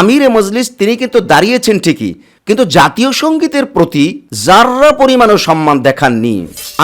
আমিরে মজলিস তিনি কিন্তু দাঁড়িয়েছেন ঠিকই। কিন্তু জাতীয় সঙ্গীতের প্রতি যার্রা পরিমাণেও সম্মান দেখাননি।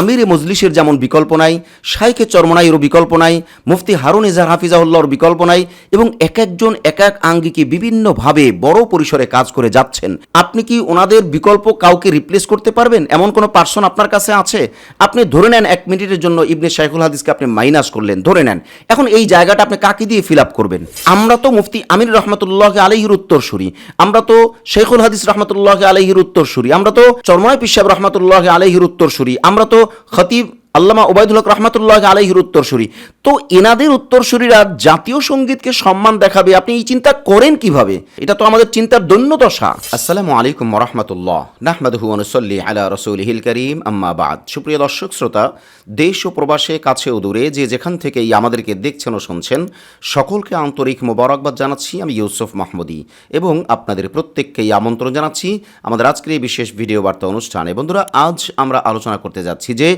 আমিরে মজলিসের যেমন বিকল্প নাই, শাইখে চরমনাইয়েরও বিকল্প নাই, মুফতি হারুন ইজার হাফিজাউল্লাহর বিকল্প নাই, এবং এক একজন এক এক আঙ্গিকে বিভিন্নভাবে বড় পরিসরে কাজ করে যাচ্ছেন। আপনি কি ওনাদের বিকল্প কাউকে রিপ্লেস করতে পারবেন? এমন কোনো পার্সন আপনার কাছে আছে? আপনি ধরে নেন এক মিনিটের জন্য ইবনে শাইখুল হাদিসকে আপনি মাইনাস করলেন, ধরে নেন। এখন এই জায়গাটা আপনি কাকে দিয়ে ফিল আপ করবেন? আমরা তো মুফতি আমির রহমতুল্লাহ আলহির উত্তরসূরি। আমরা তো শেখুল হাদিস রহমতুল্লাহ আলহির উত্তরসূরি। আমরা তো চরময় পিসাব রহমতুল্লাহ আলহির উত্তরসূরি। আমরা তো খতিব আল্লামা ওবায়দুল রহমতুল্লাহ আলহির উত্তরসূরি। তো এনাদের উত্তরসূরিরা জাতীয় সঙ্গীতকে সম্মান দেখাবে, আপনি এই চিন্তা করেন কীভাবে? এটা তো আমাদের চিন্তার দৈন্যদশা আসসালামু আলাইকুম রহমতুল্লাহ। নাহমাদহু অনুসল্লি আলা রসুলহিল করিম আম্মাবাদ সুপ্রিয় দর্শক, শ্রোতা, দেশ ও প্রবাসে, কাছে ও দূরে, যে যেখান থেকেই আমাদেরকে দেখছেন ও শুনছেন, সকলকে আন্তরিক মোবারকবাদ জানাচ্ছি। আমি ইউসুফ মাহমুদি এবং আপনাদের প্রত্যেককেই আমন্ত্রণ জানাচ্ছি আমাদের আজকের এই বিশেষ ভিডিও বার্তা অনুষ্ঠানে। বন্ধুরা, আজ আমরা আলোচনা করতে যাচ্ছি যে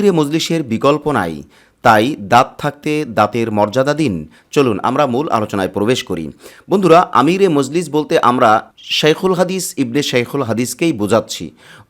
আমিরে মজলিসের বিকল্প নাই। তাই দাঁত থাকতে দাঁতের মর্যাদা দিন। চলুন আমরা মূল আলোচনায় প্রবেশ করি। বন্ধুরা, আমিরে মজলিস বলতে আমরা শেখুল হাদিস ইবনে শেখুল হাদিসকেই বোঝাচ্ছি।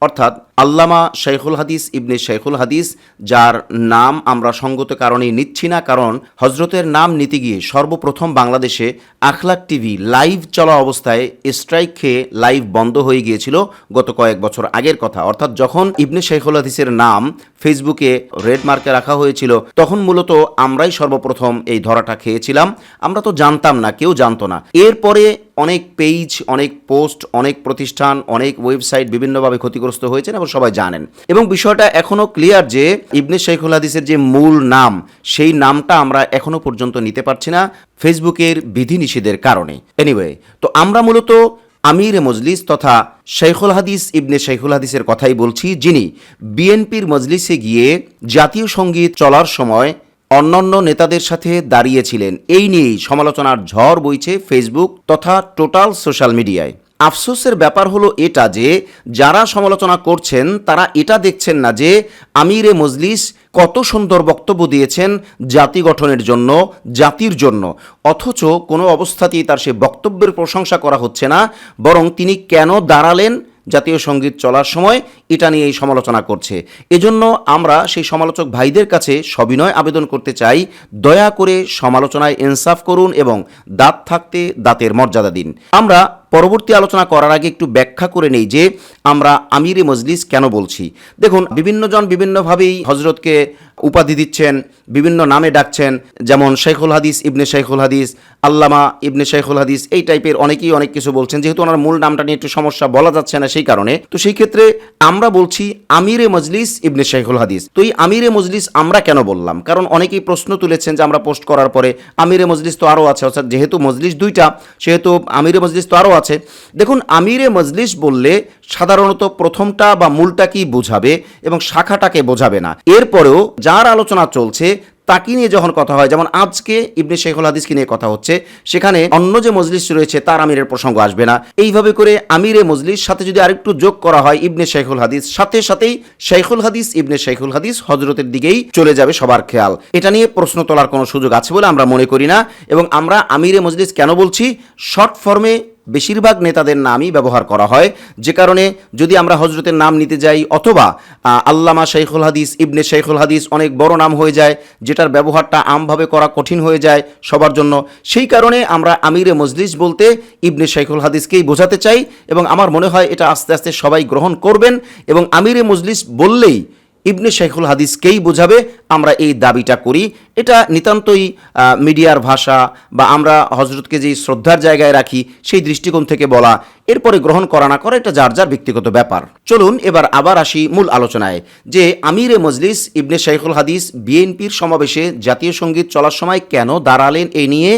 অর্থাৎ আল্লামা শেখুল হাদিস ইবনে শেখুল হাদিস, যার নাম আমরা সঙ্গত কারণেই নিচ্ছি না, কারণ হজরতের নাম নিতে গিয়ে সর্বপ্রথম বাংলাদেশে আখলাক টিভি লাইভ চলা অবস্থায় স্ট্রাইক খেয়ে লাইভ বন্ধ হয়ে গিয়েছিল গত কয়েক বছর আগের কথা। অর্থাৎ যখন ইবনে শেখুল হাদিসের নাম ফেসবুকে রেড মার্কে রাখা হয়েছিল, তখন মূলত আমরাই সর্বপ্রথম এই ধরাটা খেয়েছিলাম। আমরা তো জানতাম না, কেউ জানতো না। এরপরে অনেক পেজ অনেক পোস্ট অনেক প্রতিষ্ঠান, অনেক ওয়েবসাইট বিভিন্নভাবে ক্ষতিগ্রস্ত হয়েছেন এবং সবাই জানেন। এবং বিষয়টা এখনও ক্লিয়ার যে ইবনে শেখুল হাদিসের যে মূল নাম, সেই নামটা আমরা এখনও পর্যন্ত নিতে পারছি না ফেসবুকের বিধিনিষেধের কারণে। এনিওয়ে তো আমরা মূলত আমির মজলিস তথা শেখুল হাদিস ইবনে শেখুল হাদিসের কথাই বলছি, যিনি বিএনপির মজলিসে গিয়ে জাতীয় সংগীত চলার সময় অন্যান্য নেতাদের সাথে দাঁড়িয়েছিলেন। এই নিয়েই সমালোচনার ঝড় বইছে ফেসবুক তথা টোটাল সোশ্যাল মিডিয়ায়। আফসোসের ব্যাপার হলো এটা যে, যারা সমালোচনা করছেন, তারা এটা দেখছেন না যে, আমিরে মজলিস কত সুন্দর বক্তব্য দিয়েছেন জাতি গঠনের জন্য, জাতির জন্য। অথচ কোনো অবস্থাতেই তার সে বক্তব্যের প্রশংসা করা হচ্ছে না, বরং তিনি কেন দাঁড়ালেন জাতীয় সংগীত চলার সময় এটা নিয়ে এই সমালোচনা করছে। এজন্য আমরা সেই সমালোচক ভাইদের কাছে সবিনয় আবেদন করতে চাই, দয়া করে সমালোচনায় ইনসাফ করুন এবং দাঁত থাকতে দাঁতের মর্যাদা দিন। আমরা পরবর্তী আলোচনা করার আগে একটু ব্যাখ্যা করে নেই যে আমরা আমিরে মজলিস কেন বলছি। দেখুন বিভিন্নজন বিভিন্নভাবেই হজরতকে উপাধি দিচ্ছেন, বিভিন্ন নামে ডাকছেন, যেমন শেখুল হাদিস, ইবনে শেখুল হাদিস, আল্লামা ইবনে শেখুল হাদিস, এই টাইপের অনেকেই অনেক কিছু বলছেন, যেহেতু ওনার মূল নামটা নিয়ে একটু সমস্যা বলা যাচ্ছে না সেই কারণে। তো সেই ক্ষেত্রে আমরা বলছি আমিরে মজলিস ইবনে শেখুল হাদিস। তো এই আমিরে মজলিস আমরা কেন বললাম? কারণ অনেকেই প্রশ্ন তুলেছেন যে আমরা পোস্ট করার পরে আমিরে মজলিস তো আরও আছে, অর্থাৎ যেহেতু মজলিস দুইটা, সেহেতু আমিরে মজলিস তো আরও আছে। দেখুন, আমিরে মজলিস বললে সাধারণত প্রথমটা বা মূলটা কি বোঝাবে এবং শাখাটাকে বোঝাবে না। এরপরেও যার আলোচনা চলছে, তাকে নিয়ে যখন কথা হয়, যেমন আজকে ইবনে শেখুল হাদিসকে নিয়ে কথা হচ্ছে, সেখানে অন্য যে মজলিস রয়েছে, তার আমিরের প্রসঙ্গ আসবে না। এইভাবে করে আমিরে মজলিস সাথে যদি আরেকটু যোগ করা হয়, ইবনে শেখুল হাদিস, সাথে সাথেই শেখুল হাদিস, ইবনে শেখুল হাদিস হজরতের দিকেই চলে যাবে সবার খেয়াল। এটা নিয়ে প্রশ্ন তোলার কোনো সুযোগ আছে বলে আমরা মনে করি না এবং আমরা আমিরে মজলিস কেন বলছি? শর্ট ফর্মে বেশিরভাগ নেতাদের নামই ব্যবহার করা হয়। যে কারণে যদি আমরা হজরতের নাম নিতে যাই অথবা আল্লামা শেখুল হাদিস, ইবনে শেখুল হাদিস অনেক বড় নাম হয়ে যায়, যেটার ব্যবহারটা আমভাবে করা কঠিন হয়ে যায় সবার জন্য, সেই কারণে আমরা আমিরে মজলিস বলতে ইবনে শেখুল হাদিসকেই বোঝাতে চাই এবং আমার মনে হয় এটা আস্তে আস্তে সবাই গ্রহণ করবেন এবং আমিরে মজলিস বললেই ইবনে শেখুল হাদিসকেই বোঝাবে, আমরা এই দাবিটা করি। এটা নিতান্তই মিডিয়ার ভাষা বা আমরা হজরতকে যেই শ্রদ্ধার জায়গায় রাখি, সেই দৃষ্টিকোণ থেকে বলা। এরপরে গ্রহণ করা না করা এটা যার যার ব্যক্তিগত ব্যাপার। চলুন এবার আবার আসি মূল আলোচনায়, যে আমিরে মজলিস ইবনে শেখুল হাদিস বিএনপির সমাবেশে জাতীয় সংগীত চলার সময় কেন দাঁড়ালেন এই নিয়ে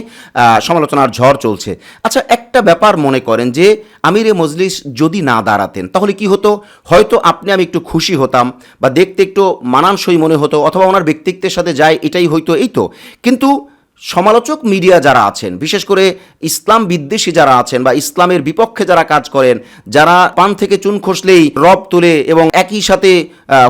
সমালোচনার ঝড় চলছে। আচ্ছা একটা ব্যাপার মনে করেন যে, আমিরে মজলিস যদি না দাঁড়াতেন, তাহলে কি হতো? হয়তো আপনি আমি একটু খুশি হতাম বা দেখতে একটু মানানসই মনে হতো, অথবা ওনার ব্যক্তিত্বের সাথে যায়, এটাই হয়তো এই তো। কিন্তু সমালোচক মিডিয়া যারা আছেন, বিশেষ করে ইসলাম বিদ্বেষী যারা আছেন বা ইসলামের বিপক্ষে যারা কাজ করেন, যারা পান থেকে চুন খসলেই রব তুলে এবং একই সাথে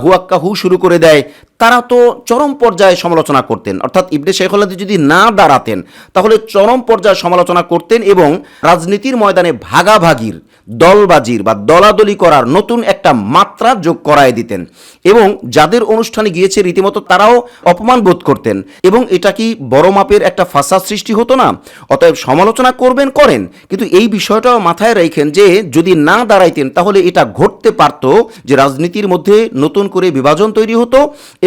হুয়াক্কা হু শুরু করে দেয় তারা তো চরম পর্যায়ে সমালোচনা করতেন। অর্থাৎ ইবনে শেখ হাদিস যদি না দাঁড়াতেন, তাহলে চরম পর্যায়ে সমালোচনা করতেন এবং রাজনীতির ময়দানে ভাগাভাগির, দলবাজির বা দলাদলি করার নতুন একটা মাত্রা যোগ করায় দিতেন এবং যাদের অনুষ্ঠানে গিয়েছে রীতিমতো তারাও অপমান বোধ করতেন এবং এটা কি বড় মাপের একটা ফাসাদ সৃষ্টি হতো না? অতএব সমালোচনা করবেন, করেন, কিন্তু এই বিষয়টাও মাথায় রেখেন যে যদি না দাঁড়াইতেন, তাহলে এটা ঘটতে পারত যে রাজনীতির মধ্যে নতুন করে বিভাজন তৈরি হতো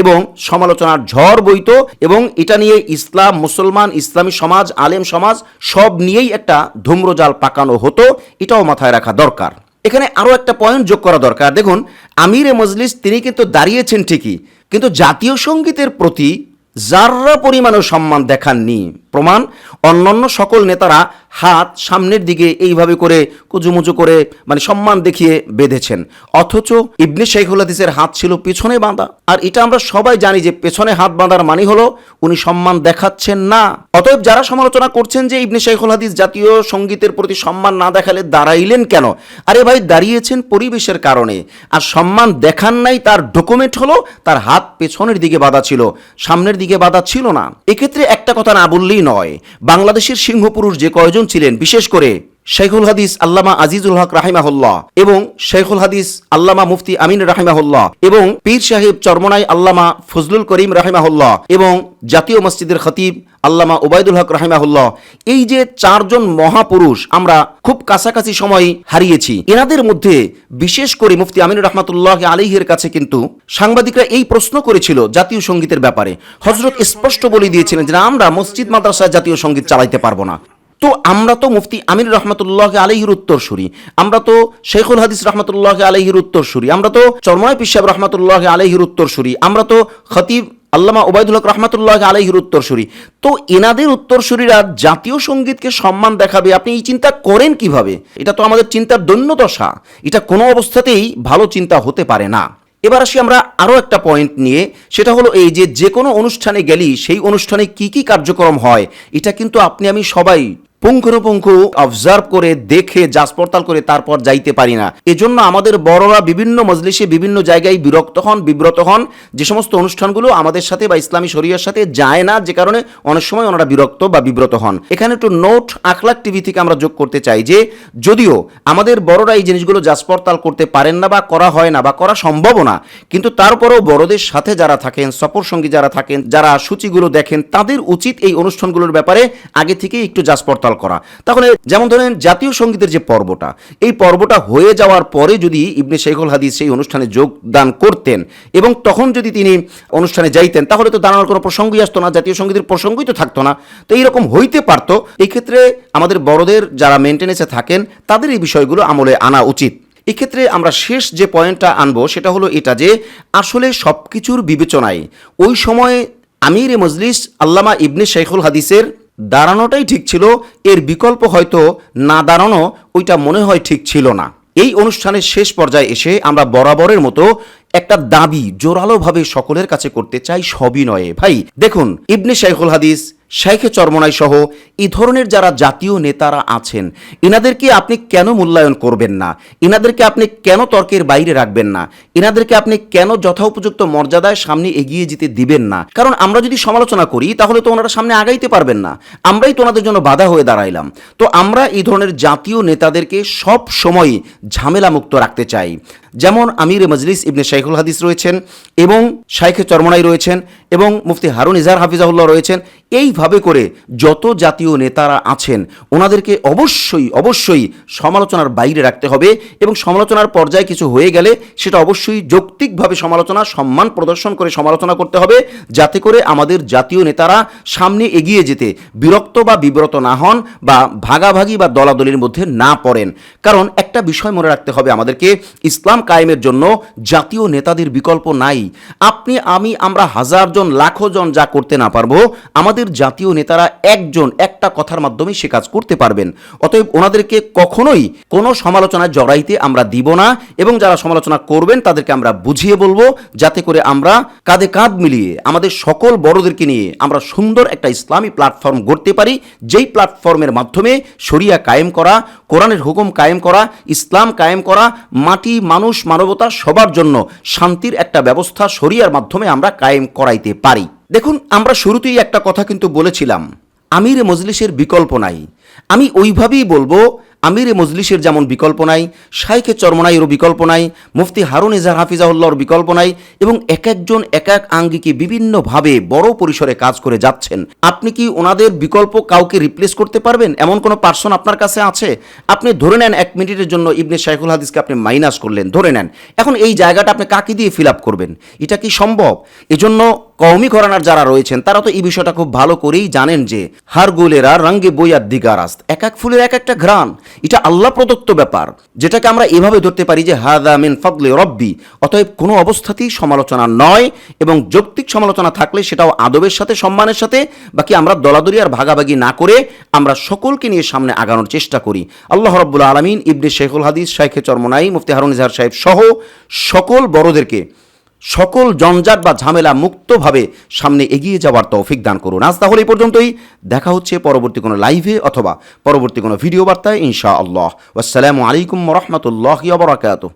এবং সমালোচনার ঝড় বইত এবং এটা নিয়ে ইসলাম, মুসলমান, ইসলামী সমাজ, আলেম সমাজ সব নিয়েই একটা ধূম্রজাল পাকানো হতো, এটাও মাথায় রাখা দরকার। এখানে আরও একটা পয়েন্ট যোগ করা দরকার। দেখুন, আমিরে মজলিস তিনি কিন্তু দাঁড়িয়েছেন ঠিকই, কিন্তু জাতীয় সঙ্গীতের প্রতি যার পরিমাণেও সম্মান দেখাননি। প্রমাণ। অন্যান্য সকল নেতারা হাত সামনের দিকে এইভাবে করে কুজুমুজু করে মানে সম্মান দেখিয়ে বেঁধেছেন। অথচ ইবনে শেখুল হাদিসের হাত ছিল পেছনে বাঁধা। আর এটা আমরা সবাই জানি যে পেছনে হাত বাঁধার মানে হলো উনি সম্মান দেখাচ্ছেন না। অতএব যারা সমালোচনা করছেন যে ইবনে শেখুল হাদিস জাতীয় সঙ্গীতের প্রতি সম্মান না দেখালে দাঁড়াইলেন কেন? আরে ভাই, দাঁড়িয়েছেন পরিবেশের কারণে। আর সম্মান দেখান নাই তার ডকুমেন্ট হলো তার হাত পেছনের দিকে বাঁধা ছিল, সামনের দিকে বাঁধা ছিল না। এক্ষেত্রে একটা কথা না বললেই নয়। বাংলাদেশের সিংহপুরুষ যে কয়জন ছিলেন বিশেষ করে শেখুল হাদিস আল্লামা আজিজুল হক রাহিমাহুল্লাহ এবং শেখুল হাদিস আল্লামা মুফতি আমিন রাহিমাহুল্লাহ এবং পীর সাহেব চরমনাই আল্লামা ফজলুল করিম রাহিমাহুল্লাহ এবং জাতীয় মসজিদের খতিব আল্লামা ওবায়দুল হক রাহিমাহুল্লাহ। এই যে চারজন মহাপুরুষ আমরা খুব কাছাকাছি সময় হারিয়েছি, এনাদের মধ্যে বিশেষ করে মুফতি আমিন রহমাতুল্লাহ আলিহের কাছে কিন্তু সাংবাদিকরা এই প্রশ্ন করেছিল জাতীয় সঙ্গীতের ব্যাপারে। হজরত স্পষ্ট বলে দিয়েছিলেন যে আমরা মসজিদ মাদ্রাসায় জাতীয় সংগীত চালাইতে পারব না। তো আমরা তো মুফতি আমির রহমতুল্লাহ আলহির উত্তরসূরি আমরা তো শেখুল হাদিস রহমতুল্লাহ আলহির উত্তরসূরি আমরা তো চরময় পিসাব রহমতুল্লাহ আলহির উত্তরসূরি আমরা তো খতিব আল্লামা ওবায়দুল হক রহমতুল্লাহ আলহির উত্তরসূরি তো এনাদের উত্তরসূরিরা জাতীয় সঙ্গীতকে সম্মান দেখাবে, আপনি এই চিন্তা করেন কীভাবে? এটা তো আমাদের চিন্তার দৈন্যদশা এটা কোনো অবস্থাতেই ভালো চিন্তা হতে পারে না। এবার আসি আমরা আরও একটা পয়েন্ট নিয়ে। সেটা হলো এই যে যে কোনো অনুষ্ঠানে গেলেই সেই অনুষ্ঠানে কি কি কার্যক্রম হয়, এটা কিন্তু আপনি, আমি সবাই পুঙ্খানুপুঙ্খ অবজার্ভ করে দেখে যাচ পড়তাল করে তারপর যাইতে পারি না। এজন্য আমাদের বড়রা বিভিন্ন মজলিসে বিভিন্ন জায়গায় বিরক্ত হন, বিব্রত হন। যে সমস্ত অনুষ্ঠানগুলো আমাদের সাথে বা ইসলামী শরিয়ার সাথে যায় না, যে কারণে অনেক সময় ওনারা বিরক্ত বা বিব্রত হন। এখানে একটু নোট আখলাক টিভি থেকে আমরা যোগ করতে চাই যে, যদিও আমাদের বড়রা এই জিনিসগুলো যাচ পড়তাল করতে পারেন না বা করা হয় না বা করা সম্ভব না, কিন্তু তারপরেও বড়দের সাথে যারা থাকেন সফর সঙ্গী যারা থাকেন, যারা সূচিগুলো দেখেন, তাদের উচিত এই অনুষ্ঠানগুলোর ব্যাপারে আগে থেকে একটু যাচ পড়তাল করা। তাহলে যেমন ধরেন জাতীয় সঙ্গীতের যে পর্বটা, এই পর্বটা হয়ে যাওয়ার পরে যদি ইবনে শেখুল হাদিস সেই অনুষ্ঠানে যোগদান করতেন এবং তখন যদি তিনি অনুষ্ঠানে যাইতেন, তাহলে তো দাঁড়ানোর কোনো প্রসঙ্গই আসতো না, জাতীয় সঙ্গীতের প্রসঙ্গই তো থাকতো না। তো এইরকম হইতে পারতো। এই ক্ষেত্রে আমাদের বড়দের যারা মেনটেনেন্সে থাকেন, তাদের এই বিষয়গুলো আমলে আনা উচিত। এক্ষেত্রে আমরা শেষ যে পয়েন্টটা আনব, সেটা হলো এটা যে, আসলে সব কিছুর বিবেচনায় ওই সময় আমির মজলিস আল্লামা ইবনে শেখুল হাদিসের দাঁড়ানোটাই ঠিক ছিল, এর বিকল্প হয়তো না দাঁড়ানো, ওইটা মনে হয় ঠিক ছিল না। এই অনুষ্ঠানের শেষ পর্যায়ে এসে আমরা বরাবরের মতো একটা দাবি জোরালোভাবে সকলের কাছে করতে চাই সবই সবিনয়ে। ভাই, দেখুন, ইবনে শাইখুল হাদিস শাইখে চরমনাই সহ এই ধরনের যারা জাতীয় নেতারা আছেন, এনাদেরকে আপনি কেন মূল্যায়ন করবেন না? এনাদেরকে আপনি কেন তর্কের বাইরে রাখবেন না? এনাদেরকে আপনি কেন যথোপযুক্ত মর্যাদায় সামনে এগিয়ে যেতে দিবেন না? কারণ আমরা যদি সমালোচনা করি, তাহলে তো ওনারা সামনে আগাইতে পারবেন না। আমরাই তো ওনাদের জন্য বাধা হয়ে দাঁড়াইলাম। তো আমরা এই ধরনের জাতীয় নেতাদেরকে সব সময় ঝামেলামুক্ত রাখতে চাই। যেমন আমির মজলিস ইবনে শাইখুল হাদিস রয়েছেন এবং শাইখে চরমনাই রয়েছেন এবং মুফতি হারুন ইজার হাফিজাহুল্লাহ রয়েছেন। এইভাবে করে যত জাতীয় নেতারা আছেন, ওনাদেরকে অবশ্যই অবশ্যই সমালোচনার বাইরে রাখতে হবে এবং সমালোচনার পর্যায়ে কিছু হয়ে গেলে সেটা অবশ্যই যৌক্তিকভাবে সমালোচনা, সম্মান প্রদর্শন করে সমালোচনা করতে হবে যাতে করে আমাদের জাতীয় নেতারা সামনে এগিয়ে যেতে বিরক্ত বা বিব্রত না হন বা ভাগাভাগি বা দলাদলির মধ্যে না পড়েন। কারণ একটা বিষয় মনে রাখতে হবে আমাদেরকে, ইসলাম কায়েমের জন্য জাতীয় নেতাদের বিকল্প নাই। আপনি, আমি, আমরা হাজার জন লাখো জন যা করতে না পারব, আমাদের জাতীয় নেতারা একজন একটা কথার মাধ্যমে সে কাজ করতে পারবেন। অতএব ওনাদেরকে কখনোই কোনো সমালোচনায় জড়াইতে আমরা দিব না এবং যারা সমালোচনা করবেন তাদেরকে আমরা বুঝিয়ে বলব, যাতে করে আমরা কাঁধে কাঁধ মিলিয়ে আমাদের সকল বড়দেরকে নিয়ে আমরা সুন্দর একটা ইসলামী প্ল্যাটফর্ম গড়তে পারি, যেই প্ল্যাটফর্মের মাধ্যমে শরিয়া কায়েম করা, কোরআনের হুকুম কায়েম করা, ইসলাম কায়েম করা, মাটি, মানুষ, মানবতা সবার জন্য শান্তির একটা ব্যবস্থা শরিয়ার মাধ্যমে আমরা কায়েম করাইতে পারি। দেখুন আমরা শুরুতেই একটা কথা কিন্তু বলেছিলাম আমির মজলিসের বিকল্প নাই। আমি ওইভাবেই বলব আমির মজলিসের যেমন বিকল্প নাই, শাইখে চরমনাইয়েরও বিকল্প নাই, মুফতি হারুন ইজার হাফিজাউল্লাহর বিকল্প নাই এবং এক একজন এক এক আঙ্গিকে বিভিন্নভাবে বড় পরিসরে কাজ করে যাচ্ছেন। আপনি কি ওনাদের বিকল্প কাউকে রিপ্লেস করতে পারবেন? এমন কোনো পার্সন আপনার কাছে আছে? আপনি ধরে নেন এক মিনিটের জন্য ইবনে শাইখুল হাদিসকে আপনি মাইনাস করলেন, ধরে নেন। এখন এই জায়গাটা আপনি কাকে দিয়ে ফিল আপ করবেন? এটা কি সম্ভব? এজন্য কওমি ঘরানার যারা রয়েছেন, তারা তো এই বিষয়টা খুব ভালো করেই জানেন যে হার গুলেরা রঙ্গে বইয়ার দিগারাস্ত এক এক ফুলের এক একটা ঘ্রাণ। এটা আল্লাহ প্রদত্ত ব্যাপার, যেটাকে আমরা এভাবে ধরতে পারি যে হাদা মিন ফদলে রব্বি, অতএব কোনো অবস্থাতেই সমালোচনা নয় এবং যৌক্তিক সমালোচনা থাকলে সেটাও আদবের সাথে, সম্মানের সাথে, বাকি আমরা দলাদলি আর ভাগাভাগি না করে আমরা সকলকে নিয়ে সামনে আগানোর চেষ্টা করি। আল্লাহ রব্বুল আলমিন ইবনে শেখুল হাদিস, শাইখে চরমনাই, মুফতি হারুন ইজহার সাহেব সহ সকল বড়দেরকে সকল জঞ্জাট বা ঝামেলা মুক্তভাবে সামনে এগিয়ে যাওয়ার তৌফিক দান করুন। আজ তাহলে এই পর্যন্তই। দেখা হচ্ছে পরবর্তী কোনো লাইভে অথবা পরবর্তী কোনো ভিডিও বার্তায় ইনশা আল্লাহ আসসালামু আলাইকুম রহমতুল্লাহ বরাকাতুহ।